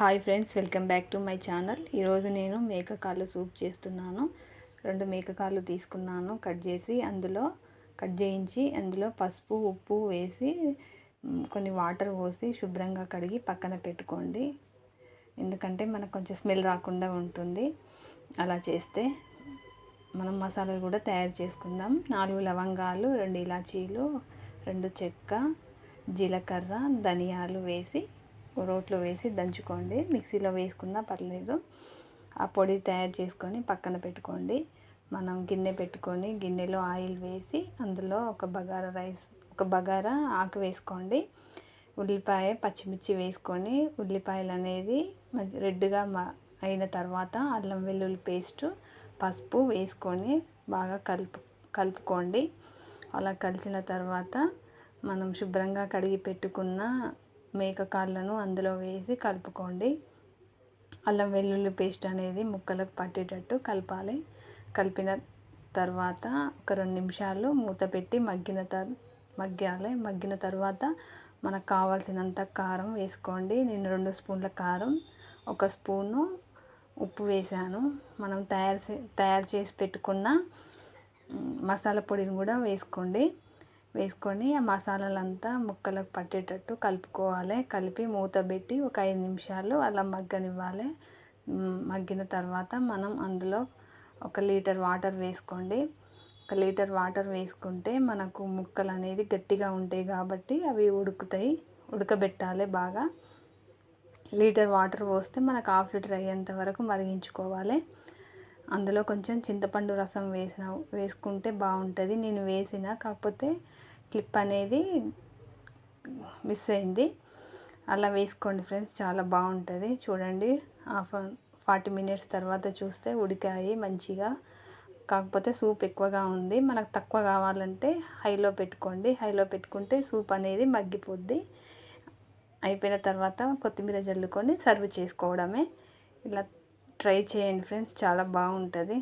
Hi friends welcome back to my channel. ఈరోజు నేను మేకకాళ్ళు soup చేస్తున్నాను. రెండు మేకకాళ్ళు తీసుకున్నాను కట్ చేసి అందులో కట్ చేయించి అందులో పసుపు ఉప్పు వేసి కొన్ని వాటర్ పోసి శుభ్రంగా కడిగి పక్కన పెట్టుకోండి. ఎందుకంటే మనకు కొంచెం స్మెల్ రాకుండా ఉంటుంది. అలా చేస్తే మనం మసాలాలు కూడా తయారు చేసుకుందాం. నాలుగు లవంగాలు రెండు ఇలాచీలు రెండు చెక్క జీలకర్ర ధనియాలు వేసి రోట్లో వేసి దంచుకోండి. మిక్సీలో వేసుకున్నా పర్లేదు. ఆ పొడి తయారు చేసుకొని పక్కన పెట్టుకోండి. మనం గిన్నె పెట్టుకొని గిన్నెలో ఆయిల్ వేసి అందులో ఒక బగారా రైస్ ఒక బగారా ఆకు వేసుకోండి. ఉల్లిపాయ పచ్చిమిర్చి వేసుకొని ఉల్లిపాయలు అనేది మంచి రెడ్గా అయిన తర్వాత అల్లం వెల్లుల్లి పేస్టు పసుపు వేసుకొని బాగా కలుపు కలుపుకోండి. అలా కలిసిన తర్వాత మనం శుభ్రంగా కడిగి పెట్టుకున్న మేక కాళ్ళను అందులో వేసి కలుపుకోండి. అల్లం వెల్లుల్లి పేస్ట్ అనేది ముక్కలకు పట్టేటట్టు కలపాలి. కలిపిన తర్వాత ఒక రెండు నిమిషాలు మూత పెట్టి మగ్గిన తర్ మగ్గాలి. మగ్గిన తర్వాత మనకు కావాల్సినంత కారం వేసుకోండి. నేను రెండు స్పూన్ల కారం ఒక స్పూను ఉప్పు వేసాను. మనం తయారు చే- తయారు చేసి పెట్టుకున్న మసాలా పొడిని కూడా వేసుకోండి. వేసుకొని ఆ మసాలాలంతా ముక్కలకు పట్టేటట్టు కలుపుకోవాలి. కలిపి మూత పెట్టి ఒక ఐదు నిమిషాలు అలా మగ్గనివ్వాలి. మగ్గిన తర్వాత మనం అందులో ఒక లీటర్ వాటర్ వేసుకోండి. ఒక లీటర్ వాటర్ వేసుకుంటే మనకు ముక్కలు అనేది గట్టిగా ఉంటాయి కాబట్టి అవి ఉడుకుతాయి ఉడకబెట్టాలి బాగా. లీటర్ వాటర్ పోస్తే మనకు హాఫ్ లీటర్ అయ్యేంత వరకు మరిగించుకోవాలి. అందులో కొంచెం చింతపండు రసం వేసిన వేసుకుంటే బాగుంటుంది. నేను వేసిన కాకపోతే క్లిప్ అనేది మిస్ అయింది. అలా వేసుకోండి ఫ్రెండ్స్ చాలా బాగుంటుంది. చూడండి హాఫ్ ఫార్టీ మినిట్స్ తర్వాత చూస్తే ఉడికాయి మంచిగా. కాకపోతే సూప్ ఎక్కువగా ఉంది. మనకు తక్కువ కావాలంటే హైలో పెట్టుకోండి. హైలో పెట్టుకుంటే సూప్ అనేది మగ్గిపోద్ది. అయిపోయిన తర్వాత కొత్తిమీర జల్లుకొని సర్వ్ చేసుకోవడమే. ఇలా ట్రై చేయండి ఫ్రెండ్స్ చాలా బాగుంటుంది.